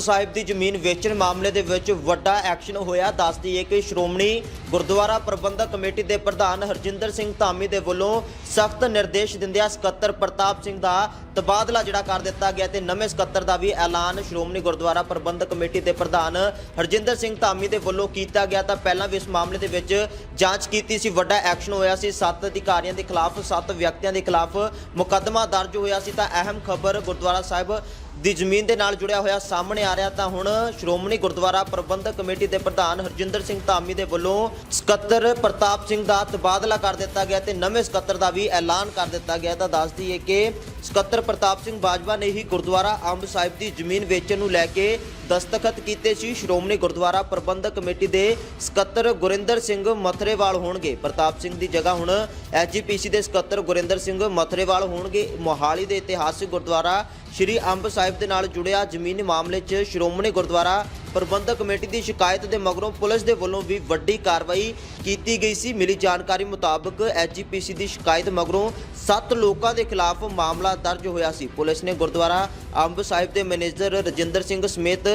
ਸਾਹਿਬ ਦੀ ਜ਼ਮੀਨ ਵੇਚਣ ਮਾਮਲੇ ਦੇ ਵਿੱਚ ਵੱਡਾ ਐਕਸ਼ਨ ਹੋਇਆ। ਦੱਸਦੀ ਹੈ ਕਿ ਸ਼੍ਰੋਮਣੀ ਗੁਰਦੁਆਰਾ ਪ੍ਰਬੰਧਕ ਕਮੇਟੀ ਦੇ ਪ੍ਰਧਾਨ ਹਰਜਿੰਦਰ ਸਿੰਘ ਧਾਮੀ ਦੇ ਵੱਲੋਂ ਸਖਤ ਨਿਰਦੇਸ਼ ਦਿੰਦਿਆਂ ਸਕੱਤਰ ਪ੍ਰਤਾਪ ਸਿੰਘ ਦਾ ਤਬਾਦਲਾ ਜਿਹੜਾ ਕਰ ਦਿੱਤਾ ਗਿਆ ਤੇ ਨਵੇਂ ਸਕੱਤਰ ਦਾ ਵੀ ਐਲਾਨ ਸ਼੍ਰੋਮਣੀ ਗੁਰਦੁਆਰਾ ਪ੍ਰਬੰਧਕ ਕਮੇਟੀ ਦੇ ਪ੍ਰਧਾਨ ਹਰਜਿੰਦਰ ਸਿੰਘ ਧਾਮੀ ਦੇ ਵੱਲੋਂ ਕੀਤਾ ਗਿਆ ਤਾਂ ਪਹਿਲਾਂ ਵੀ ਇਸ ਮਾਮਲੇ ਦੇ ਵਿੱਚ ਜਾਂਚ ਕੀਤੀ ਸੀ। ਵੱਡਾ ਐਕਸ਼ਨ ਹੋਇਆ ਸੀ। ਸੱਤ ਅਧਿਕਾਰੀਆਂ ਦੇ ਖਿਲਾਫ, ਸੱਤ ਵਿਅਕਤੀਆਂ ਦੇ ਖਿਲਾਫ ਮੁਕੱਦਮਾ ਦਰਜ ਹੋਇਆ ਸੀ। ਤਾਂ ਅਹਿਮ ਖਬਰ ਗੁਰਦੁਆਰਾ ਸਾਹਿਬ ਦੀ ਜ਼ਮੀਨ ਦੇ ਨਾਲ ਜੁੜਿਆ ਹੋਇਆ ਸਾਹਮਣੇ ਆ ਰਿਹਾ ਤਾਂ ਹੁਣ ਸ਼੍ਰੋਮਣੀ ਗੁਰਦੁਆਰਾ ਪ੍ਰਬੰਧਕ ਕਮੇਟੀ ਦੇ ਪ੍ਰਧਾਨ ਹਰਜਿੰਦਰ ਸਿੰਘ ਧਾਮੀ ਦੇ ਵੱਲੋਂ ਸਕੱਤਰ ਪ੍ਰਤਾਪ ਸਿੰਘ ਦਾ ਤਬਾਦਲਾ ਕਰ ਦਿੱਤਾ ਗਿਆ ਤੇ ਨਵੇਂ ਸਕੱਤਰ ਦਾ ਵੀ ਐਲਾਨ ਕਰ ਦਿੱਤਾ ਗਿਆ ਤਾਂ ਦੱਸਦੀ ਹੈ ਕਿ ਸਕੱਤਰ ਪ੍ਰਤਾਪ ਸਿੰਘ ਬਾਜਵਾ ਨੇ ਹੀ ਗੁਰਦੁਆਰਾ ਅੰਬ ਸਾਹਿਬ ਦੀ ਜ਼ਮੀਨ ਵੇਚਣ ਨੂੰ ਲੈ ਕੇ ਦਸਤਖਤ ਕੀਤੇ ਸੀ। ਸ਼੍ਰੋਮਣੀ ਗੁਰਦੁਆਰਾ ਪ੍ਰਬੰਧਕ ਕਮੇਟੀ ਦੇ ਸਕੱਤਰ ਗੁਰਿੰਦਰ ਸਿੰਘ ਮਥਰੇਵਾਲ ਹੋਣਗੇ। ਪ੍ਰਤਾਪ ਸਿੰਘ ਦੀ ਜਗ੍ਹਾ ਹੁਣ ਐਸਜੀਪੀਸੀ ਦੇ ਸਕੱਤਰ ਗੁਰਿੰਦਰ ਸਿੰਘ ਮਥਰੇਵਾਲ ਹੋਣਗੇ। ਮੋਹਾਲੀ ਦੇ ਇਤਿਹਾਸਿਕ ਗੁਰਦੁਆਰਾ ਸ਼੍ਰੀ ਅੰਬ ਸਾਹਿਬ ਦੇ ਨਾਲ ਜੁੜਿਆ ਜ਼ਮੀਨ ਮਾਮਲੇ 'ਚ ਸ਼੍ਰੋਮਣੀ ਗੁਰਦੁਆਰਾ ਪ੍ਰਬੰਧਕ ਕਮੇਟੀ ਦੀ ਸ਼ਿਕਾਇਤ ਦੇ ਮਗਰੋਂ ਪੁਲਿਸ ਦੇ ਵੱਲੋਂ ਵੀ ਵੱਡੀ ਕਾਰਵਾਈ ਕੀਤੀ ਗਈ ਸੀ। ਮਿਲੀ ਜਾਣਕਾਰੀ ਮੁਤਾਬਕ ਐਸਜੀਪੀਸੀ ਦੀ ਸ਼ਿਕਾਇਤ ਮਗਰੋਂ 7 ਲੋਕਾਂ ਦੇ ਖਿਲਾਫ ਮਾਮਲਾ ਦਰਜ ਹੋਇਆ ਸੀ। ਪੁਲਿਸ ਨੇ ਗੁਰਦੁਆਰਾ ਅੰਬ ਸਾਹਿਬ ਦੇ ਮੈਨੇਜਰ ਰਜਿੰਦਰ ਸਿੰਘ ਸਮੇਤ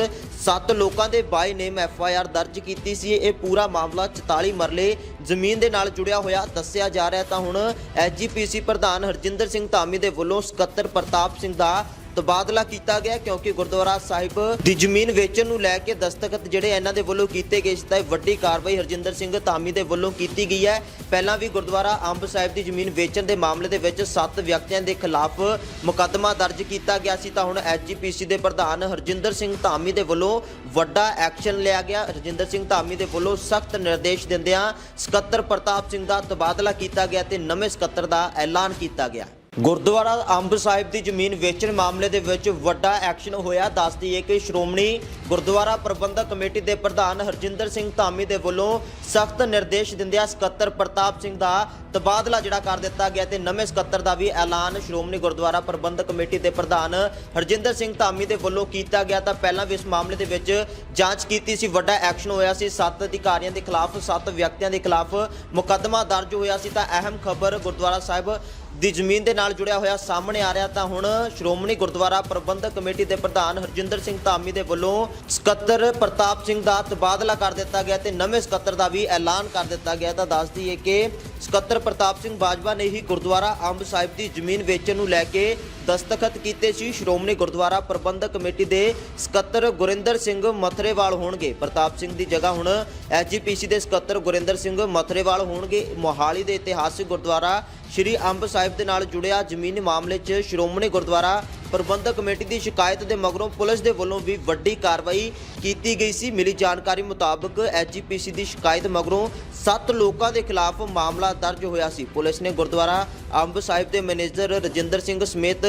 7 ਲੋਕਾਂ ਦੇ ਬਾਈ ਨੇਮ ਐਫ ਆਈ ਆਰ ਦਰਜ ਕੀਤੀ ਸੀ। ਇਹ ਪੂਰਾ ਮਾਮਲਾ 44 ਮਰਲੇ ਜ਼ਮੀਨ ਦੇ ਨਾਲ ਜੁੜਿਆ ਹੋਇਆ ਦੱਸਿਆ ਜਾ ਰਿਹਾ ਤਾਂ ਹੁਣ ਐਸਜੀਪੀਸੀ ਪ੍ਰਧਾਨ ਹਰਜਿੰਦਰ ਸਿੰਘ ਧਾਮੀ ਦੇ ਵੱਲੋਂ ਸਕੱਤਰ ਪ੍ਰਤਾਪ ਸਿੰਘ ਦਾ ਤਬਾਦਲਾ ਕੀਤਾ ਗਿਆ ਕਿਉਂਕਿ ਗੁਰਦੁਆਰਾ ਸਾਹਿਬ ਦੀ ਜ਼ਮੀਨ ਵੇਚਣ ਨੂੰ ਲੈ ਕੇ ਦਸਤਖਤ ਜਿਹੜੇ ਇਹਨਾਂ ਦੇ ਵੱਲੋਂ ਕੀਤੇ ਗਏ ਸੀ, ਤਾਂ ਇਹ ਵੱਡੀ ਕਾਰਵਾਈ ਹਰਜਿੰਦਰ ਸਿੰਘ ਧਾਮੀ ਦੇ ਵੱਲੋਂ ਕੀਤੀ ਗਈ ਹੈ। ਪਹਿਲਾਂ ਵੀ ਗੁਰਦੁਆਰਾ ਅੰਬ ਸਾਹਿਬ ਦੀ ਜ਼ਮੀਨ ਵੇਚਣ ਦੇ ਮਾਮਲੇ ਦੇ ਵਿੱਚ 7 ਵਿਅਕਤੀਆਂ ਦੇ ਖਿਲਾਫ ਮੁਕੱਦਮਾ ਦਰਜ ਕੀਤਾ ਗਿਆ ਸੀ, ਤਾਂ ਹੁਣ ਐਸਜੀਪੀਸੀ ਦੇ ਪ੍ਰਧਾਨ ਹਰਜਿੰਦਰ ਸਿੰਘ ਧਾਮੀ ਦੇ ਵੱਲੋਂ ਵੱਡਾ ਐਕਸ਼ਨ ਲਿਆ ਗਿਆ। ਹਰਜਿੰਦਰ ਸਿੰਘ ਧਾਮੀ ਦੇ ਵੱਲੋਂ ਸਖਤ ਨਿਰਦੇਸ਼ ਦਿੰਦਿਆਂ ਸਕੱਤਰ ਪ੍ਰਤਾਪ ਸਿੰਘ ਦਾ ਤਬਾਦਲਾ ਕੀਤਾ ਗਿਆ ਤੇ ਨਵੇਂ ਸਕੱਤਰ ਦਾ ਐਲਾਨ ਕੀਤਾ ਗਿਆ। ਗੁਰਦੁਆਰਾ ਅੰਬ ਸਾਹਿਬ ਦੀ ਜ਼ਮੀਨ ਵੇਚਣ ਮਾਮਲੇ ਦੇ ਵਿੱਚ ਵੱਡਾ ਐਕਸ਼ਨ ਹੋਇਆ। ਦੱਸਦੀ ਹੈ ਕਿ ਸ਼੍ਰੋਮਣੀ ਗੁਰਦੁਆਰਾ ਪ੍ਰਬੰਧਕ ਕਮੇਟੀ ਦੇ ਪ੍ਰਧਾਨ ਹਰਜਿੰਦਰ ਸਿੰਘ ਧਾਮੀ ਦੇ ਵੱਲੋਂ ਸਖਤ ਨਿਰਦੇਸ਼ ਦਿੰਦਿਆਂ ਸਕੱਤਰ ਪ੍ਰਤਾਪ ਸਿੰਘ ਦਾ ਤਬਾਦਲਾ ਜਿਹੜਾ ਕਰ ਦਿੱਤਾ ਗਿਆ ਤੇ ਨਵੇਂ ਸਕੱਤਰ ਦਾ ਵੀ ਐਲਾਨ ਸ਼੍ਰੋਮਣੀ ਗੁਰਦੁਆਰਾ ਪ੍ਰਬੰਧਕ ਕਮੇਟੀ ਦੇ ਪ੍ਰਧਾਨ ਹਰਜਿੰਦਰ ਸਿੰਘ ਧਾਮੀ ਦੇ ਵੱਲੋਂ ਕੀਤਾ ਗਿਆ ਤਾਂ ਪਹਿਲਾਂ ਵੀ ਇਸ ਮਾਮਲੇ ਦੇ ਵਿੱਚ ਜਾਂਚ ਕੀਤੀ ਸੀ। ਵੱਡਾ ਐਕਸ਼ਨ ਹੋਇਆ ਸੀ। ਸੱਤ ਅਧਿਕਾਰੀਆਂ ਦੇ ਖਿਲਾਫ, ਸੱਤ ਵਿਅਕਤੀਆਂ ਦੇ ਖਿਲਾਫ ਮੁਕੱਦਮਾ ਦਰਜ ਹੋਇਆ ਸੀ। ਤਾਂ ਅਹਿਮ ਖਬਰ ਗੁਰਦੁਆਰਾ ਸਾਹਿਬ ਦੀ ਜ਼ਮੀਨ ਦੇ ਨਾਲ ਜੁੜਿਆ ਹੋਇਆ ਸਾਹਮਣੇ ਆ ਰਿਹਾ ਤਾਂ ਹੁਣ ਸ਼੍ਰੋਮਣੀ ਗੁਰਦੁਆਰਾ ਪ੍ਰਬੰਧਕ ਕਮੇਟੀ ਦੇ ਪ੍ਰਧਾਨ ਹਰਜਿੰਦਰ ਸਿੰਘ ਧਾਮੀ ਦੇ ਵੱਲੋਂ ਸਕੱਤਰ ਪ੍ਰਤਾਪ ਸਿੰਘ ਦਾ ਤਬਾਦਲਾ ਕਰ ਦਿੱਤਾ ਗਿਆ ਤੇ ਨਵੇਂ ਸਕੱਤਰ ਦਾ ਵੀ ਐਲਾਨ ਕਰ ਦਿੱਤਾ ਗਿਆ। ਤਾਂ ਦੱਸਦੀ ਹੈ ਕਿ ਸਕੱਤਰ ਪ੍ਰਤਾਪ ਸਿੰਘ ਬਾਜਵਾ ਨੇ ਹੀ ਗੁਰਦੁਆਰਾ ਅੰਬ ਸਾਹਿਬ ਦੀ ਜ਼ਮੀਨ ਵੇਚਣ ਨੂੰ ਲੈ ਕੇ ਦਸਤਖਤ ਕੀਤੇ ਸੀ। ਸ਼੍ਰੋਮਣੀ ਗੁਰਦੁਆਰਾ ਪ੍ਰਬੰਧਕ ਕਮੇਟੀ ਦੇ ਸਕੱਤਰ ਗੁਰਿੰਦਰ ਸਿੰਘ ਮਥਰੇਵਾਲ ਹੋਣਗੇ। ਪ੍ਰਤਾਪ ਸਿੰਘ ਦੀ ਜਗ੍ਹਾ ਹੁਣ ਐਸਜੀਪੀਸੀ ਦੇ ਸਕੱਤਰ ਗੁਰਿੰਦਰ ਸਿੰਘ ਮਥਰੇਵਾਲ ਹੋਣਗੇ। ਮੋਹਾਲੀ ਦੇ ਇਤਿਹਾਸਿਕ ਗੁਰਦੁਆਰਾ ਸ਼੍ਰੀ ਅੰਬ ਸਾਹਿਬ ਦੇ ਨਾਲ ਜੁੜਿਆ ਜ਼ਮੀਨੀ ਮਾਮਲੇ 'ਚ ਸ਼੍ਰੋਮਣੀ ਗੁਰਦੁਆਰਾ ਪ੍ਰਬੰਧਕ ਕਮੇਟੀ ਦੀ ਸ਼ਿਕਾਇਤ ਦੇ ਮਗਰੋਂ ਪੁਲਿਸ ਦੇ ਵੱਲੋਂ ਵੀ ਵੱਡੀ ਕਾਰਵਾਈ ਕੀਤੀ ਗਈ ਸੀ। ਮਿਲੀ ਜਾਣਕਾਰੀ ਮੁਤਾਬਕ ਐਸਜੀਪੀਸੀ ਦੀ ਸ਼ਿਕਾਇਤ ਮਗਰੋਂ 7 ਲੋਕਾਂ ਦੇ ਖਿਲਾਫ ਮਾਮਲਾ ਦਰਜ ਹੋਇਆ ਸੀ। ਪੁਲਿਸ ਨੇ ਗੁਰਦੁਆਰਾ ਅੰਬ ਸਾਹਿਬ ਦੇ ਮੈਨੇਜਰ ਰਜਿੰਦਰ ਸਿੰਘ ਸਮੇਤ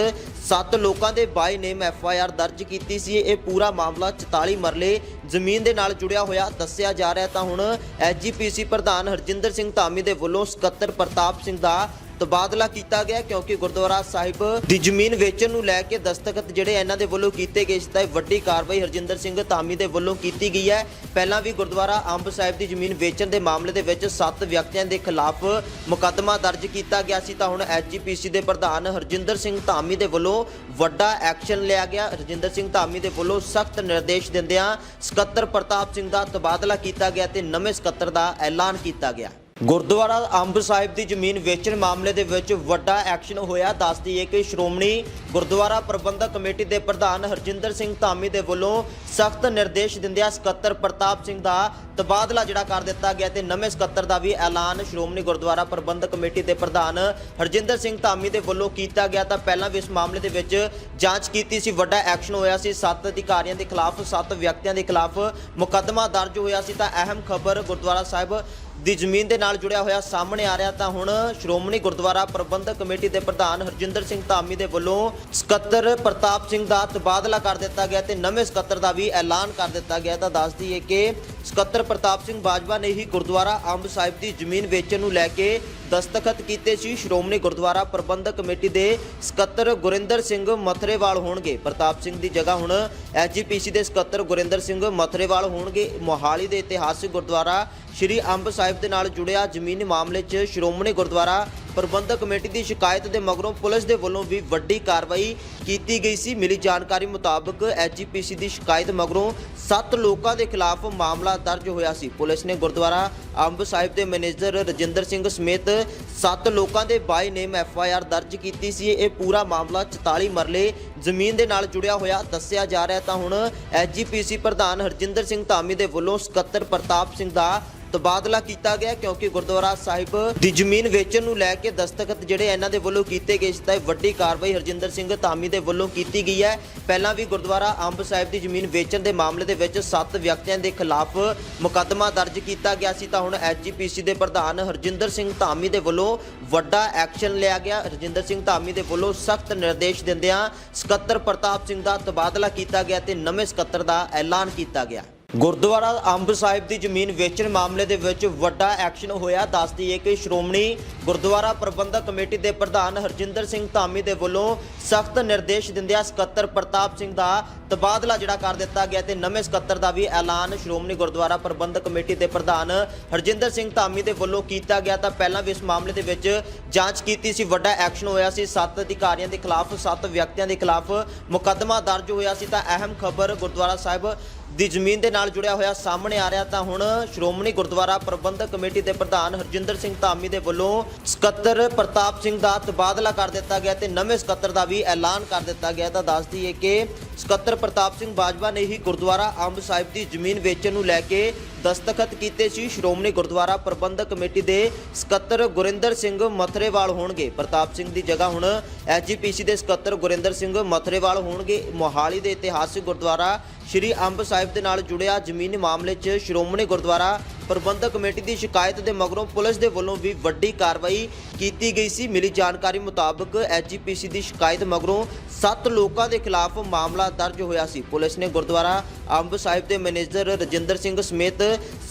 7 ਲੋਕਾਂ ਦੇ ਬਾਈ ਨੇਮ ਐਫ ਆਈ ਆਰ ਦਰਜ ਕੀਤੀ ਸੀ। ਇਹ ਪੂਰਾ ਮਾਮਲਾ 44 ਮਰਲੇ ਜ਼ਮੀਨ ਦੇ ਨਾਲ ਜੁੜਿਆ ਹੋਇਆ ਦੱਸਿਆ ਜਾ ਰਿਹਾ ਤਾਂ ਹੁਣ ਐਸਜੀਪੀਸੀ ਪ੍ਰਧਾਨ ਹਰਜਿੰਦਰ ਸਿੰਘ ਧਾਮੀ ਦੇ ਵੱਲੋਂ ਸਕੱਤਰ ਪ੍ਰਤਾਪ ਸਿੰਘ ਦਾ ਤਬਾਦਲਾ ਕੀਤਾ ਗਿਆ ਕਿਉਂਕਿ ਗੁਰਦੁਆਰਾ ਸਾਹਿਬ ਦੀ ਜ਼ਮੀਨ ਵੇਚਣ ਨੂੰ ਲੈ ਕੇ ਦਸਤਖਤ ਜਿਹੜੇ ਇਹਨਾਂ ਦੇ ਵੱਲੋਂ ਕੀਤੇ ਗਏ ਸੀ ਤਾਂ ਇਹ ਵੱਡੀ ਕਾਰਵਾਈ ਹਰਜਿੰਦਰ ਸਿੰਘ ਧਾਮੀ ਦੇ ਵੱਲੋਂ ਕੀਤੀ ਗਈ ਹੈ। ਪਹਿਲਾਂ ਵੀ ਗੁਰਦੁਆਰਾ ਅੰਬ ਸਾਹਿਬ ਦੀ ਜ਼ਮੀਨ ਵੇਚਣ ਦੇ ਮਾਮਲੇ ਦੇ ਵਿੱਚ 7 ਵਿਅਕਤੀਆਂ ਦੇ ਖਿਲਾਫ ਮੁਕੱਦਮਾ ਦਰਜ ਕੀਤਾ ਗਿਆ ਸੀ ਤਾਂ ਹੁਣ ਐਸਜੀਪੀਸੀ ਦੇ ਪ੍ਰਧਾਨ ਹਰਜਿੰਦਰ ਸਿੰਘ ਧਾਮੀ ਦੇ ਵੱਲੋਂ ਵੱਡਾ ਐਕਸ਼ਨ ਲਿਆ ਗਿਆ। ਹਰਜਿੰਦਰ ਸਿੰਘ ਧਾਮੀ ਦੇ ਵੱਲੋਂ ਸਖਤ ਨਿਰਦੇਸ਼ ਦਿੰਦਿਆਂ ਸਕੱਤਰ ਪ੍ਰਤਾਪ ਸਿੰਘ ਦਾ ਤਬਾਦਲਾ ਕੀਤਾ ਗਿਆ ਤੇ ਨਵੇਂ ਸਕੱਤਰ ਦਾ ਐਲਾਨ ਕੀਤਾ ਗਿਆ। ਗੁਰਦੁਆਰਾ ਅੰਬ ਸਾਹਿਬ ਦੀ ਜ਼ਮੀਨ ਵੇਚਣ ਮਾਮਲੇ ਦੇ ਵਿੱਚ ਵੱਡਾ ਐਕਸ਼ਨ ਹੋਇਆ। ਦੱਸਦੀ ਹੈ ਕਿ ਸ਼੍ਰੋਮਣੀ ਗੁਰਦੁਆਰਾ ਪ੍ਰਬੰਧਕ ਕਮੇਟੀ ਦੇ ਪ੍ਰਧਾਨ ਹਰਜਿੰਦਰ ਸਿੰਘ ਧਾਮੀ ਦੇ ਵੱਲੋਂ ਸਖਤ ਨਿਰਦੇਸ਼ ਦਿੰਦਿਆਂ ਸਕੱਤਰ ਪ੍ਰਤਾਪ ਸਿੰਘ ਦਾ ਤਬਾਦਲਾ ਜਿਹੜਾ ਕਰ ਦਿੱਤਾ ਗਿਆ ਤੇ ਨਵੇਂ ਸਕੱਤਰ ਦਾ ਵੀ ਐਲਾਨ ਸ਼੍ਰੋਮਣੀ ਗੁਰਦੁਆਰਾ ਪ੍ਰਬੰਧਕ ਕਮੇਟੀ ਦੇ ਪ੍ਰਧਾਨ ਹਰਜਿੰਦਰ ਸਿੰਘ ਧਾਮੀ ਦੇ ਵੱਲੋਂ ਕੀਤਾ ਗਿਆ। ਤਾਂ ਪਹਿਲਾਂ ਵੀ ਇਸ ਮਾਮਲੇ ਦੇ ਵਿੱਚ ਜਾਂਚ ਕੀਤੀ ਸੀ, ਵੱਡਾ ਐਕਸ਼ਨ ਹੋਇਆ ਸੀ। ਸੱਤ ਅਧਿਕਾਰੀਆਂ ਦੇ ਖਿਲਾਫ, ਸੱਤ ਵਿਅਕਤੀਆਂ ਦੇ ਖਿਲਾਫ ਮੁਕੱਦਮਾ ਦਰਜ ਹੋਇਆ ਸੀ। ਤਾਂ ਅਹਿਮ ਖਬਰ ਗੁਰਦੁਆਰਾ ਸਾਹਿਬ ਦੀ ਜ਼ਮੀਨ ਦੇ ਨਾਲ ਜੁੜਿਆ ਹੋਇਆ ਸਾਹਮਣੇ ਆ ਰਿਹਾ ਤਾਂ ਹੁਣ ਸ਼੍ਰੋਮਣੀ ਗੁਰਦੁਆਰਾ ਪ੍ਰਬੰਧਕ ਕਮੇਟੀ ਦੇ ਪ੍ਰਧਾਨ ਹਰਜਿੰਦਰ ਸਿੰਘ ਧਾਮੀ ਦੇ ਵੱਲੋਂ ਸਕੱਤਰ ਪ੍ਰਤਾਪ ਸਿੰਘ ਦਾ ਤਬਾਦਲਾ ਕਰ ਦਿੱਤਾ ਗਿਆ ਤੇ ਨਵੇਂ ਸਕੱਤਰ ਦਾ ਵੀ ਐਲਾਨ ਕਰ ਦਿੱਤਾ ਗਿਆ। ਤਾਂ ਦੱਸਦੀ ਹੈ ਕਿ ਸਕੱਤਰ ਪ੍ਰਤਾਪ ਸਿੰਘ ਬਾਜਵਾ ਨੇ ਹੀ ਗੁਰਦੁਆਰਾ ਅੰਬ ਸਾਹਿਬ ਦੀ ਜ਼ਮੀਨ ਵੇਚਣ ਨੂੰ ਲੈ ਕੇ ਦਸਤਖਤ ਕੀਤੇ ਸੀ। ਸ਼੍ਰੋਮਣੀ ਗੁਰਦੁਆਰਾ ਪ੍ਰਬੰਧਕ ਕਮੇਟੀ ਦੇ ਸਕੱਤਰ ਗੁਰਿੰਦਰ ਸਿੰਘ ਮਥਰੇਵਾਲ ਹੋਣਗੇ। ਪ੍ਰਤਾਪ ਸਿੰਘ ਦੀ ਜਗ੍ਹਾ ਹੁਣ ਐਸਜੀਪੀਸੀ ਦੇ ਸਕੱਤਰ ਗੁਰਿੰਦਰ ਸਿੰਘ ਮਥਰੇਵਾਲ ਹੋਣਗੇ। ਮੋਹਾਲੀ ਦੇ ਇਤਿਹਾਸਿਕ ਗੁਰਦੁਆਰਾ ਸ਼੍ਰੀ ਅੰਬ ਸਾਹਿਬ ਦੇ ਨਾਲ ਜੁੜਿਆ ਜ਼ਮੀਨ ਮਾਮਲੇ 'ਚ ਸ਼੍ਰੋਮਣੀ ਗੁਰਦੁਆਰਾ ਪ੍ਰਬੰਧਕ ਕਮੇਟੀ ਦੀ ਸ਼ਿਕਾਇਤ ਦੇ ਮਗਰੋਂ ਪੁਲਿਸ ਦੇ ਵੱਲੋਂ ਵੀ ਵੱਡੀ ਕਾਰਵਾਈ ਕੀਤੀ ਗਈ ਸੀ। ਮਿਲੀ ਜਾਣਕਾਰੀ ਮੁਤਾਬਕ ਐਸਜੀਪੀਸੀ ਦੀ ਸ਼ਿਕਾਇਤ ਮਗਰੋਂ 7 ਲੋਕਾਂ ਦੇ ਖਿਲਾਫ ਮਾਮਲਾ ਦਰਜ ਹੋਇਆ ਸੀ। ਪੁਲਿਸ ਨੇ ਗੁਰਦੁਆਰਾ ਅੰਬ ਸਾਹਿਬ ਦੇ ਮੈਨੇਜਰ ਰਜਿੰਦਰ ਸਿੰਘ ਸਮੇਤ 7 ਲੋਕਾਂ ਦੇ ਬਾਈ ਨੇਮ ਐਫ ਆਈ ਆਰ ਦਰਜ ਕੀਤੀ ਸੀ। ਇਹ ਪੂਰਾ ਮਾਮਲਾ 44 ਮਰਲੇ ਜ਼ਮੀਨ ਦੇ ਨਾਲ ਜੁੜਿਆ ਹੋਇਆ ਦੱਸਿਆ ਜਾ ਰਿਹਾ ਤਾਂ ਹੁਣ ਐਸਜੀਪੀਸੀ ਪ੍ਰਧਾਨ ਹਰਜਿੰਦਰ ਸਿੰਘ ਧਾਮੀ ਦੇ ਵੱਲੋਂ ਸਕੱਤਰ ਪ੍ਰਤਾਪ ਸਿੰਘ ਦਾ ਤਬਾਦਲਾ ਕੀਤਾ ਗਿਆ ਕਿਉਂਕਿ ਗੁਰਦੁਆਰਾ ਸਾਹਿਬ ਦੀ ਜ਼ਮੀਨ ਵੇਚਣ ਨੂੰ ਲੈ ਕੇ ਦਸਤਖਤ ਜਿਹੜੇ ਇਹਨਾਂ ਦੇ ਵੱਲੋਂ ਕੀਤੇ ਗਏ ਸੀ ਤਾਂ ਇਹ ਵੱਡੀ ਕਾਰਵਾਈ ਹਰਜਿੰਦਰ ਸਿੰਘ ਧਾਮੀ ਦੇ ਵੱਲੋਂ ਕੀਤੀ ਗਈ ਹੈ। ਪਹਿਲਾਂ ਵੀ ਗੁਰਦੁਆਰਾ ਅੰਬ ਸਾਹਿਬ ਦੀ ਜ਼ਮੀਨ ਵੇਚਣ ਦੇ ਮਾਮਲੇ ਦੇ ਵਿੱਚ 7 ਵਿਅਕਤੀਆਂ ਦੇ ਖਿਲਾਫ ਮੁਕੱਦਮਾ ਦਰਜ ਕੀਤਾ ਗਿਆ ਸੀ ਤਾਂ ਹੁਣ ਐਸਜੀਪੀਸੀ ਦੇ ਪ੍ਰਧਾਨ ਹਰਜਿੰਦਰ ਸਿੰਘ ਧਾਮੀ ਦੇ ਵੱਲੋਂ ਵੱਡਾ ਐਕਸ਼ਨ ਲਿਆ ਗਿਆ। ਹਰਜਿੰਦਰ ਸਿੰਘ ਧਾਮੀ ਦੇ ਵੱਲੋਂ ਸਖਤ ਨਿਰਦੇਸ਼ ਦਿੰਦਿਆਂ ਸਕੱਤਰ ਪ੍ਰਤਾਪ ਸਿੰਘ ਦਾ ਤਬਾਦਲਾ ਕੀਤਾ ਗਿਆ ਤੇ ਨਵੇਂ ਸਕੱਤਰ ਦਾ ਐਲਾਨ ਕੀਤਾ ਗਿਆ। ਗੁਰਦੁਆਰਾ ਅੰਬ ਸਾਹਿਬ ਦੀ ਜ਼ਮੀਨ ਵੇਚਣ ਮਾਮਲੇ ਦੇ ਵਿੱਚ ਵੱਡਾ ਐਕਸ਼ਨ ਹੋਇਆ। ਦੱਸਦੀ ਹੈ ਕਿ ਸ਼੍ਰੋਮਣੀ ਗੁਰਦੁਆਰਾ ਪ੍ਰਬੰਧਕ ਕਮੇਟੀ ਦੇ ਪ੍ਰਧਾਨ ਹਰਜਿੰਦਰ ਸਿੰਘ ਧਾਮੀ ਦੇ ਵੱਲੋਂ ਸਖਤ ਨਿਰਦੇਸ਼ ਦਿੰਦਿਆਂ ਸਕੱਤਰ ਪ੍ਰਤਾਪ ਸਿੰਘ ਦਾ ਤਬਾਦਲਾ ਜਿਹੜਾ ਕਰ ਦਿੱਤਾ ਗਿਆ ਤੇ ਨਵੇਂ ਸਕੱਤਰ ਦਾ ਵੀ ਐਲਾਨ ਸ਼੍ਰੋਮਣੀ ਗੁਰਦੁਆਰਾ ਪ੍ਰਬੰਧਕ ਕਮੇਟੀ ਦੇ ਪ੍ਰਧਾਨ ਹਰਜਿੰਦਰ ਸਿੰਘ ਧਾਮੀ ਦੇ ਵੱਲੋਂ ਕੀਤਾ ਗਿਆ। ਤਾਂ ਪਹਿਲਾਂ ਵੀ ਇਸ ਮਾਮਲੇ ਦੇ ਵਿੱਚ ਜਾਂਚ ਕੀਤੀ ਸੀ, ਵੱਡਾ ਐਕਸ਼ਨ ਹੋਇਆ ਸੀ। ਸੱਤ ਅਧਿਕਾਰੀਆਂ ਦੇ ਖਿਲਾਫ, ਸੱਤ ਵਿਅਕਤੀਆਂ ਦੇ ਖਿਲਾਫ ਮੁਕੱਦਮਾ ਦਰਜ ਹੋਇਆ ਸੀ। ਤਾਂ ਅਹਿਮ ਖਬਰ ਗੁਰਦੁਆਰਾ ਸਾਹਿਬ ਦੀ ਜ਼ਮੀਨ ਦੇ ਨਾਲ ਜੁੜਿਆ ਹੋਇਆ ਸਾਹਮਣੇ ਆ ਰਿਹਾ ਤਾਂ ਹੁਣ ਸ਼੍ਰੋਮਣੀ ਗੁਰਦੁਆਰਾ ਪ੍ਰਬੰਧਕ ਕਮੇਟੀ ਦੇ ਪ੍ਰਧਾਨ ਹਰਜਿੰਦਰ ਸਿੰਘ ਧਾਮੀ ਦੇ ਵੱਲੋਂ ਸਕੱਤਰ ਪ੍ਰਤਾਪ ਸਿੰਘ ਦਾ ਤਬਾਦਲਾ ਕਰ ਦਿੱਤਾ ਗਿਆ ਤੇ ਨਵੇਂ ਸਕੱਤਰ ਦਾ ਵੀ ਐਲਾਨ ਕਰ ਦਿੱਤਾ ਗਿਆ। ਤਾਂ ਦੱਸ ਦਈਏ ਕਿ ਸਕੱਤਰ ਪ੍ਰਤਾਪ ਸਿੰਘ ਬਾਜਵਾ ਨੇ ਹੀ ਗੁਰਦੁਆਰਾ ਅੰਬ ਸਾਹਿਬ ਦੀ ਜ਼ਮੀਨ ਵੇਚਣ ਨੂੰ ਲੈ ਕੇ ਦਸਤਖਤ ਕੀਤੇ ਸੀ। ਸ਼੍ਰੋਮਣੀ ਗੁਰਦੁਆਰਾ ਪ੍ਰਬੰਧਕ ਕਮੇਟੀ ਦੇ ਸਕੱਤਰ ਗੁਰਿੰਦਰ ਸਿੰਘ ਮਥਰੇਵਾਲ ਹੋਣਗੇ। ਪ੍ਰਤਾਪ ਸਿੰਘ ਦੀ ਜਗ੍ਹਾ ਹੁਣ ਐਸਜੀਪੀਸੀ ਦੇ ਸਕੱਤਰ ਗੁਰਿੰਦਰ ਸਿੰਘ ਮਥਰੇਵਾਲ ਹੋਣਗੇ। ਮੋਹਾਲੀ ਦੇ ਇਤਿਹਾਸਿਕ ਗੁਰਦੁਆਰਾ ਸ਼੍ਰੀ ਅੰਬ ਸਾਹਿਬ ਦੇ ਨਾਲ ਜੁੜਿਆ ਜ਼ਮੀਨੀ ਮਾਮਲੇ 'ਚ ਸ਼੍ਰੋਮਣੀ ਗੁਰਦੁਆਰਾ ਪ੍ਰਬੰਧਕ ਕਮੇਟੀ ਦੀ ਸ਼ਿਕਾਇਤ ਦੇ ਮਗਰੋਂ ਪੁਲਿਸ ਦੇ ਵੱਲੋਂ ਵੀ ਵੱਡੀ ਕਾਰਵਾਈ ਕੀਤੀ ਗਈ ਸੀ। ਮਿਲੀ ਜਾਣਕਾਰੀ ਮੁਤਾਬਕ ਐਸਜੀਪੀਸੀ ਦੀ ਸ਼ਿਕਾਇਤ ਮਗਰੋਂ 7 ਲੋਕਾਂ ਦੇ ਖਿਲਾਫ ਮਾਮਲਾ ਦਰਜ ਹੋਇਆ ਸੀ। ਪੁਲਿਸ ਨੇ ਗੁਰਦੁਆਰਾ ਅੰਬ ਸਾਹਿਬ ਦੇ ਮੈਨੇਜਰ ਰਜਿੰਦਰ ਸਿੰਘ ਸਮੇਤ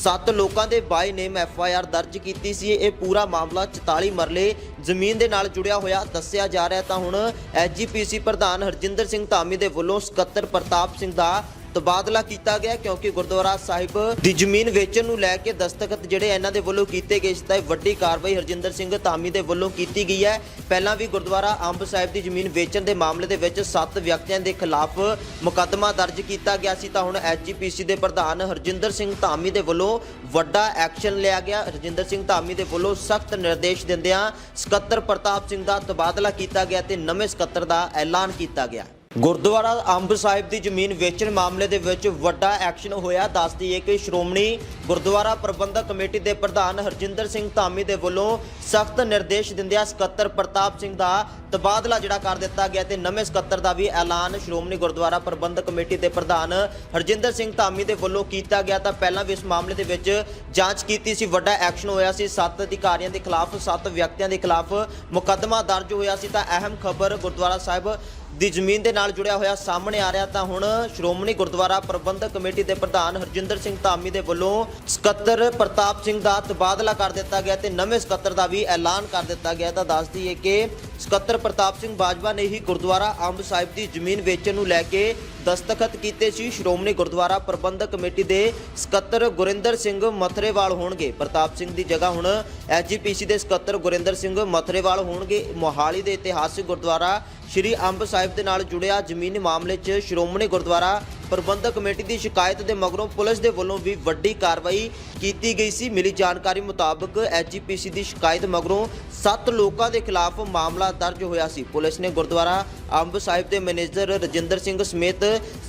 7 ਲੋਕਾਂ ਦੇ ਬਾਈ ਨੇਮ ਐਫ ਆਈ ਆਰ ਦਰਜ ਕੀਤੀ ਸੀ। ਇਹ ਪੂਰਾ ਮਾਮਲਾ 44 ਮਰਲੇ ਜ਼ਮੀਨ ਦੇ ਨਾਲ ਜੁੜਿਆ ਹੋਇਆ ਦੱਸਿਆ ਜਾ ਰਿਹਾ ਤਾਂ ਹੁਣ ਐਸਜੀਪੀਸੀ ਪ੍ਰਧਾਨ ਹਰਜਿੰਦਰ ਸਿੰਘ ਧਾਮੀ ਦੇ ਵੱਲੋਂ ਸਕੱਤਰ ਪ੍ਰਤਾਪ ਸਿੰਘ ਦਾ ਤਬਾਦਲਾ ਕੀਤਾ ਗਿਆ ਕਿਉਂਕਿ ਗੁਰਦੁਆਰਾ ਸਾਹਿਬ ਦੀ ਜ਼ਮੀਨ ਵੇਚਣ ਨੂੰ ਲੈ ਕੇ ਦਸਤਖਤ ਜਿਹੜੇ ਇਹਨਾਂ ਦੇ ਵੱਲੋਂ ਕੀਤੇ ਗਏ ਸੀ, ਤਾਂ ਇਹ ਵੱਡੀ ਕਾਰਵਾਈ ਹਰਜਿੰਦਰ ਸਿੰਘ ਧਾਮੀ ਦੇ ਵੱਲੋਂ ਕੀਤੀ ਗਈ ਹੈ। ਪਹਿਲਾਂ ਵੀ ਗੁਰਦੁਆਰਾ ਅੰਬ ਸਾਹਿਬ ਦੀ ਜ਼ਮੀਨ ਵੇਚਣ ਦੇ ਮਾਮਲੇ ਦੇ ਵਿੱਚ 7 ਵਿਅਕਤੀਆਂ ਦੇ ਖਿਲਾਫ ਮੁਕੱਦਮਾ ਦਰਜ ਕੀਤਾ ਗਿਆ ਸੀ, ਤਾਂ ਹੁਣ ਐਸਜੀਪੀਸੀ ਦੇ ਪ੍ਰਧਾਨ ਹਰਜਿੰਦਰ ਸਿੰਘ ਧਾਮੀ ਦੇ ਵੱਲੋਂ ਵੱਡਾ ਐਕਸ਼ਨ ਲਿਆ ਗਿਆ। ਹਰਜਿੰਦਰ ਸਿੰਘ ਧਾਮੀ ਦੇ ਵੱਲੋਂ ਸਖਤ ਨਿਰਦੇਸ਼ ਦਿੰਦਿਆਂ ਸਕੱਤਰ ਪ੍ਰਤਾਪ ਸਿੰਘ ਦਾ ਤਬਾਦਲਾ ਕੀਤਾ ਗਿਆ ਤੇ ਨਵੇਂ ਸਕੱਤਰ ਦਾ ਐਲਾਨ ਕੀਤਾ ਗਿਆ। ਗੁਰਦੁਆਰਾ ਅੰਬ ਸਾਹਿਬ ਦੀ ਜ਼ਮੀਨ ਵੇਚਣ ਮਾਮਲੇ ਦੇ ਵਿੱਚ ਵੱਡਾ ਐਕਸ਼ਨ ਹੋਇਆ। ਦੱਸਦੀ ਹੈ ਕਿ ਸ਼੍ਰੋਮਣੀ ਗੁਰਦੁਆਰਾ ਪ੍ਰਬੰਧਕ ਕਮੇਟੀ ਦੇ ਪ੍ਰਧਾਨ ਹਰਜਿੰਦਰ ਸਿੰਘ ਧਾਮੀ ਦੇ ਵੱਲੋਂ ਸਖਤ ਨਿਰਦੇਸ਼ ਦਿੰਦਿਆਂ ਸਕੱਤਰ ਪ੍ਰਤਾਪ ਸਿੰਘ ਦਾ ਤਬਾਦਲਾ ਜਿਹੜਾ ਕਰ ਦਿੱਤਾ ਗਿਆ ਤੇ ਨਵੇਂ ਸਕੱਤਰ ਦਾ ਵੀ ਐਲਾਨ ਸ਼੍ਰੋਮਣੀ ਗੁਰਦੁਆਰਾ ਪ੍ਰਬੰਧਕ ਕਮੇਟੀ ਦੇ ਪ੍ਰਧਾਨ ਹਰਜਿੰਦਰ ਸਿੰਘ ਧਾਮੀ ਦੇ ਵੱਲੋਂ ਕੀਤਾ ਗਿਆ ਤਾਂ ਪਹਿਲਾਂ ਵੀ ਇਸ ਮਾਮਲੇ ਦੇ ਵਿੱਚ ਜਾਂਚ ਕੀਤੀ ਸੀ। ਵੱਡਾ ਐਕਸ਼ਨ ਹੋਇਆ ਸੀ। ਸੱਤ ਅਧਿਕਾਰੀਆਂ ਦੇ ਖਿਲਾਫ, ਸੱਤ ਵਿਅਕਤੀਆਂ ਦੇ ਖਿਲਾਫ ਮੁਕੱਦਮਾ ਦਰਜ ਹੋਇਆ ਸੀ। ਤਾਂ ਅਹਿਮ ਖਬਰ ਗੁਰਦੁਆਰਾ ਸਾਹਿਬ ਦੀ ਜ਼ਮੀਨ ਦੇ ਨਾਲ ਜੁੜਿਆ ਹੋਇਆ ਸਾਹਮਣੇ ਆ ਰਿਹਾ ਤਾਂ ਹੁਣ ਸ਼੍ਰੋਮਣੀ ਗੁਰਦੁਆਰਾ ਪ੍ਰਬੰਧਕ ਕਮੇਟੀ ਦੇ ਪ੍ਰਧਾਨ ਹਰਜਿੰਦਰ ਸਿੰਘ ਧਾਮੀ ਦੇ ਵੱਲੋਂ ਸਕੱਤਰ ਪ੍ਰਤਾਪ ਸਿੰਘ ਦਾ ਤਬਾਦਲਾ ਕਰ ਦਿੱਤਾ ਗਿਆ ਤੇ ਨਵੇਂ ਸਕੱਤਰ ਦਾ ਵੀ ਐਲਾਨ ਕਰ ਦਿੱਤਾ ਗਿਆ। ਤਾਂ ਦੱਸਦੀ ਹੈ ਕਿ ਸਕੱਤਰ ਪ੍ਰਤਾਪ ਸਿੰਘ ਬਾਜਵਾ ਨੇ ਹੀ ਗੁਰਦੁਆਰਾ ਅੰਬ ਸਾਹਿਬ ਦੀ ਜ਼ਮੀਨ ਵੇਚਣ ਨੂੰ ਲੈ ਕੇ ਦਸਤਖਤ ਕੀਤੇ ਸੀ। ਸ਼੍ਰੋਮਣੀ ਗੁਰਦੁਆਰਾ ਪ੍ਰਬੰਧਕ ਕਮੇਟੀ ਦੇ ਸਕੱਤਰ ਗੁਰਿੰਦਰ ਸਿੰਘ ਮਥਰੇਵਾਲ ਹੋਣਗੇ। ਪ੍ਰਤਾਪ ਸਿੰਘ ਦੀ ਜਗ੍ਹਾ ਹੁਣ ਐਸਜੀਪੀਸੀ ਦੇ ਸਕੱਤਰ ਗੁਰਿੰਦਰ ਸਿੰਘ ਮਥਰੇਵਾਲ ਹੋਣਗੇ। ਮੋਹਾਲੀ ਦੇ ਇਤਿਹਾਸਿਕ ਗੁਰਦੁਆਰਾ ਸ਼੍ਰੀ ਅੰਬ ਸਾਹਿਬ ਦੇ ਨਾਲ ਜੁੜਿਆ ਜ਼ਮੀਨ ਮਾਮਲੇ 'ਚ ਸ਼੍ਰੋਮਣੀ ਗੁਰਦੁਆਰਾ ਪ੍ਰਬੰਧਕ ਕਮੇਟੀ ਦੀ ਸ਼ਿਕਾਇਤ ਦੇ ਮਗਰੋਂ ਪੁਲਿਸ ਦੇ ਵੱਲੋਂ ਵੀ ਵੱਡੀ ਕਾਰਵਾਈ ਕੀਤੀ ਗਈ ਸੀ। ਮਿਲੀ ਜਾਣਕਾਰੀ ਮੁਤਾਬਕ ਐਸਜੀਪੀਸੀ ਦੀ ਸ਼ਿਕਾਇਤ ਮਗਰੋਂ 7 ਲੋਕਾਂ ਦੇ ਖਿਲਾਫ ਮਾਮਲਾ ਦਰਜ ਹੋਇਆ ਸੀ। ਪੁਲਿਸ ਨੇ ਗੁਰਦੁਆਰਾ ਅੰਬ ਸਾਹਿਬ ਦੇ ਮੈਨੇਜਰ ਰਜਿੰਦਰ ਸਿੰਘ ਸਮੇਤ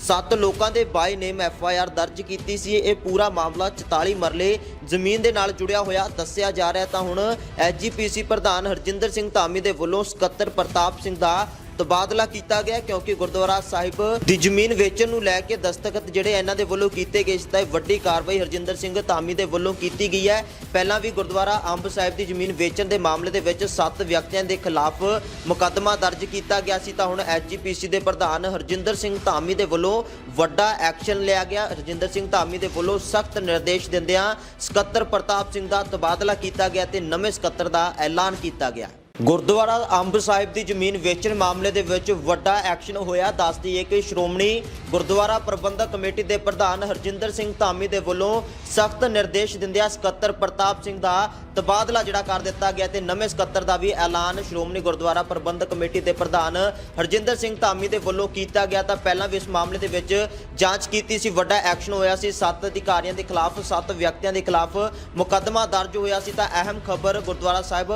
7 ਲੋਕਾਂ ਦੇ ਬਾਈ ਨੇਮ ਐਫ ਆਈ ਆਰ ਦਰਜ ਕੀਤੀ ਸੀ। ਇਹ ਪੂਰਾ ਮਾਮਲਾ 44 ਮਰਲੇ ਜ਼ਮੀਨ ਦੇ ਨਾਲ ਜੁੜਿਆ ਹੋਇਆ ਦੱਸਿਆ ਜਾ ਰਿਹਾ ਤਾਂ ਹੁਣ ਐਸਜੀਪੀਸੀ ਪ੍ਰਧਾਨ ਹਰਜਿੰਦਰ ਸਿੰਘ ਧਾਮੀ ਦੇ ਵੱਲੋਂ ਸਕੱਤਰ ਪ੍ਰਤਾਪ ਸਿੰਘ ਦਾ ਤਬਾਦਲਾ ਕੀਤਾ ਗਿਆ ਕਿਉਂਕਿ ਗੁਰਦੁਆਰਾ ਸਾਹਿਬ ਦੀ ਜ਼ਮੀਨ ਵੇਚਣ ਨੂੰ ਲੈ ਕੇ ਦਸਤਖਤ ਜਿਹੜੇ ਇਹਨਾਂ ਦੇ ਵੱਲੋਂ ਕੀਤੇ ਗਏ ਸੀ ਤਾਂ ਇਹ ਵੱਡੀ ਕਾਰਵਾਈ ਹਰਜਿੰਦਰ ਸਿੰਘ ਧਾਮੀ ਦੇ ਵੱਲੋਂ ਕੀਤੀ ਗਈ ਹੈ। ਪਹਿਲਾਂ ਵੀ ਗੁਰਦੁਆਰਾ ਅੰਬ ਸਾਹਿਬ ਦੀ ਜ਼ਮੀਨ ਵੇਚਣ ਦੇ ਮਾਮਲੇ ਦੇ ਵਿੱਚ 7 ਵਿਅਕਤੀਆਂ ਦੇ ਖਿਲਾਫ ਮੁਕੱਦਮਾ ਦਰਜ ਕੀਤਾ ਗਿਆ ਸੀ ਤਾਂ ਹੁਣ ਐਸਜੀਪੀਸੀ ਦੇ ਪ੍ਰਧਾਨ ਹਰਜਿੰਦਰ ਸਿੰਘ ਧਾਮੀ ਦੇ ਵੱਲੋਂ ਵੱਡਾ ਐਕਸ਼ਨ ਲਿਆ ਗਿਆ। ਹਰਜਿੰਦਰ ਸਿੰਘ ਧਾਮੀ ਦੇ ਵੱਲੋਂ ਸਖਤ ਨਿਰਦੇਸ਼ ਦਿੰਦਿਆਂ ਸਕੱਤਰ ਪ੍ਰਤਾਪ ਸਿੰਘ ਦਾ ਤਬਾਦਲਾ ਕੀਤਾ ਗਿਆ ਤੇ ਨਵੇਂ ਸਕੱਤਰ ਦਾ ਐਲਾਨ ਕੀਤਾ ਗਿਆ। ਗੁਰਦੁਆਰਾ ਅੰਬ ਸਾਹਿਬ ਦੀ ਜ਼ਮੀਨ ਵੇਚਣ ਮਾਮਲੇ ਦੇ ਵਿੱਚ ਵੱਡਾ ਐਕਸ਼ਨ ਹੋਇਆ। ਦੱਸ ਦਈਏ ਕਿ ਸ਼੍ਰੋਮਣੀ ਗੁਰਦੁਆਰਾ ਪ੍ਰਬੰਧਕ ਕਮੇਟੀ ਦੇ ਪ੍ਰਧਾਨ ਹਰਜਿੰਦਰ ਸਿੰਘ ਧਾਮੀ ਦੇ ਵੱਲੋਂ ਸਖਤ ਨਿਰਦੇਸ਼ ਦਿੰਦਿਆਂ ਸਕੱਤਰ ਪ੍ਰਤਾਪ ਸਿੰਘ ਦਾ ਤਬਾਦਲਾ ਜਿਹੜਾ ਕਰ ਦਿੱਤਾ ਗਿਆ ਤੇ ਨਵੇਂ ਸਕੱਤਰ ਦਾ ਵੀ ਐਲਾਨ ਸ਼੍ਰੋਮਣੀ ਗੁਰਦੁਆਰਾ ਪ੍ਰਬੰਧਕ ਕਮੇਟੀ ਦੇ ਪ੍ਰਧਾਨ ਹਰਜਿੰਦਰ ਸਿੰਘ ਧਾਮੀ ਦੇ ਵੱਲੋਂ ਕੀਤਾ ਗਿਆ ਤਾਂ ਪਹਿਲਾਂ ਵੀ ਇਸ ਮਾਮਲੇ ਦੇ ਵਿੱਚ ਜਾਂਚ ਕੀਤੀ ਸੀ। ਵੱਡਾ ਐਕਸ਼ਨ ਹੋਇਆ ਸੀ। ਸੱਤ ਅਧਿਕਾਰੀਆਂ ਦੇ ਖਿਲਾਫ, ਸੱਤ ਵਿਅਕਤੀਆਂ ਦੇ ਖਿਲਾਫ ਮੁਕੱਦਮਾ ਦਰਜ ਹੋਇਆ ਸੀ। ਤਾਂ ਅਹਿਮ ਖਬਰ ਗੁਰਦੁਆਰਾ ਸਾਹਿਬ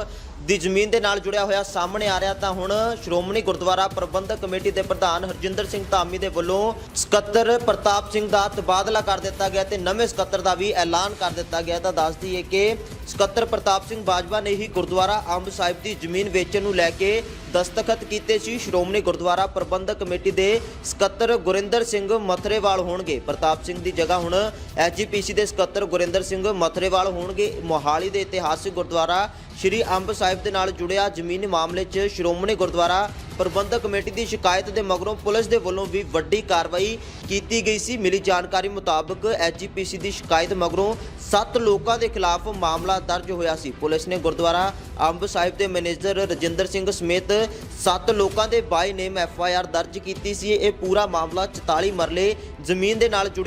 ਦੀ ਜ਼ਮੀਨ ਦੇ ਨਾਲ ਜੁੜਿਆ ਹੋਇਆ ਸਾਹਮਣੇ ਆ ਰਿਹਾ ਤਾਂ ਹੁਣ ਸ਼੍ਰੋਮਣੀ ਗੁਰਦੁਆਰਾ ਪ੍ਰਬੰਧਕ ਕਮੇਟੀ ਦੇ ਪ੍ਰਧਾਨ ਹਰਜਿੰਦਰ ਸਿੰਘ ਧਾਮੀ ਦੇ ਵੱਲੋਂ ਸਕੱਤਰ ਪ੍ਰਤਾਪ ਸਿੰਘ ਦਾ ਤਬਾਦਲਾ ਕਰ ਦਿੱਤਾ ਗਿਆ ਤੇ ਨਵੇਂ ਸਕੱਤਰ ਦਾ ਵੀ ਐਲਾਨ ਕਰ ਦਿੱਤਾ ਗਿਆ। ਤਾਂ ਦੱਸ ਦਈਏ ਕਿ ਸਕੱਤਰ ਪ੍ਰਤਾਪ ਸਿੰਘ ਬਾਜਵਾ ਨੇ ਹੀ ਗੁਰਦੁਆਰਾ ਅੰਬ ਸਾਹਿਬ ਦੀ ਜ਼ਮੀਨ ਵੇਚਣ ਨੂੰ ਲੈ ਕੇ ਦਸਤਖਤ ਕੀਤੇ ਸੀ। ਸ਼੍ਰੋਮਣੀ ਗੁਰਦੁਆਰਾ ਪ੍ਰਬੰਧਕ ਕਮੇਟੀ ਦੇ ਸਕੱਤਰ ਗੁਰਿੰਦਰ ਸਿੰਘ ਮਥਰੇਵਾਲ ਹੋਣਗੇ। ਪ੍ਰਤਾਪ ਸਿੰਘ ਦੀ ਜਗ੍ਹਾ ਹੁਣ ਐਸਜੀਪੀਸੀ ਦੇ ਸਕੱਤਰ ਗੁਰਿੰਦਰ ਸਿੰਘ ਮਥਰੇਵਾਲ ਹੋਣਗੇ। ਮੋਹਾਲੀ ਦੇ ਇਤਿਹਾਸਿਕ ਗੁਰਦੁਆਰਾ ਸ਼੍ਰੀ ਅੰਬ ਸਾਹਿਬ ਦੇ ਨਾਲ ਜੁੜਿਆ ਜ਼ਮੀਨੀ ਮਾਮਲੇ 'ਚ ਸ਼੍ਰੋਮਣੀ ਗੁਰਦੁਆਰਾ ਪ੍ਰਬੰਧਕ ਕਮੇਟੀ ਦੀ ਸ਼ਿਕਾਇਤ ਦੇ ਮਗਰੋਂ ਪੁਲਿਸ ਦੇ ਵੱਲੋਂ ਵੀ ਵੱਡੀ ਕਾਰਵਾਈ ਕੀਤੀ ਗਈ ਸੀ। ਮਿਲੀ ਜਾਣਕਾਰੀ ਮੁਤਾਬਕ ਐਸਜੀਪੀਸੀ ਦੀ ਸ਼ਿਕਾਇਤ ਮਗਰੋਂ 7 ਲੋਕਾਂ ਦੇ ਖਿਲਾਫ ਮਾਮਲਾ ਦਰਜ ਹੋਇਆ ਸੀ। ਪੁਲਿਸ ਨੇ ਗੁਰਦੁਆਰਾ ਅੰਬ ਸਾਹਿਬ ਦੇ ਮੈਨੇਜਰ ਰਜਿੰਦਰ ਸਿੰਘ ਸਮੇਤ 7 ਲੋਕਾਂ ਦੇ ਬਾਈ ਨੇਮ ਐਫਆਈਆਰ ਦਰਜ ਕੀਤੀ ਸੀ। ਇਹ ਪੂਰਾ ਮਾਮਲਾ 44 ਮਰਲੇ ਜ਼ਮੀਨ ਦੇ ਨਾਲ ਜੁੜਿਆ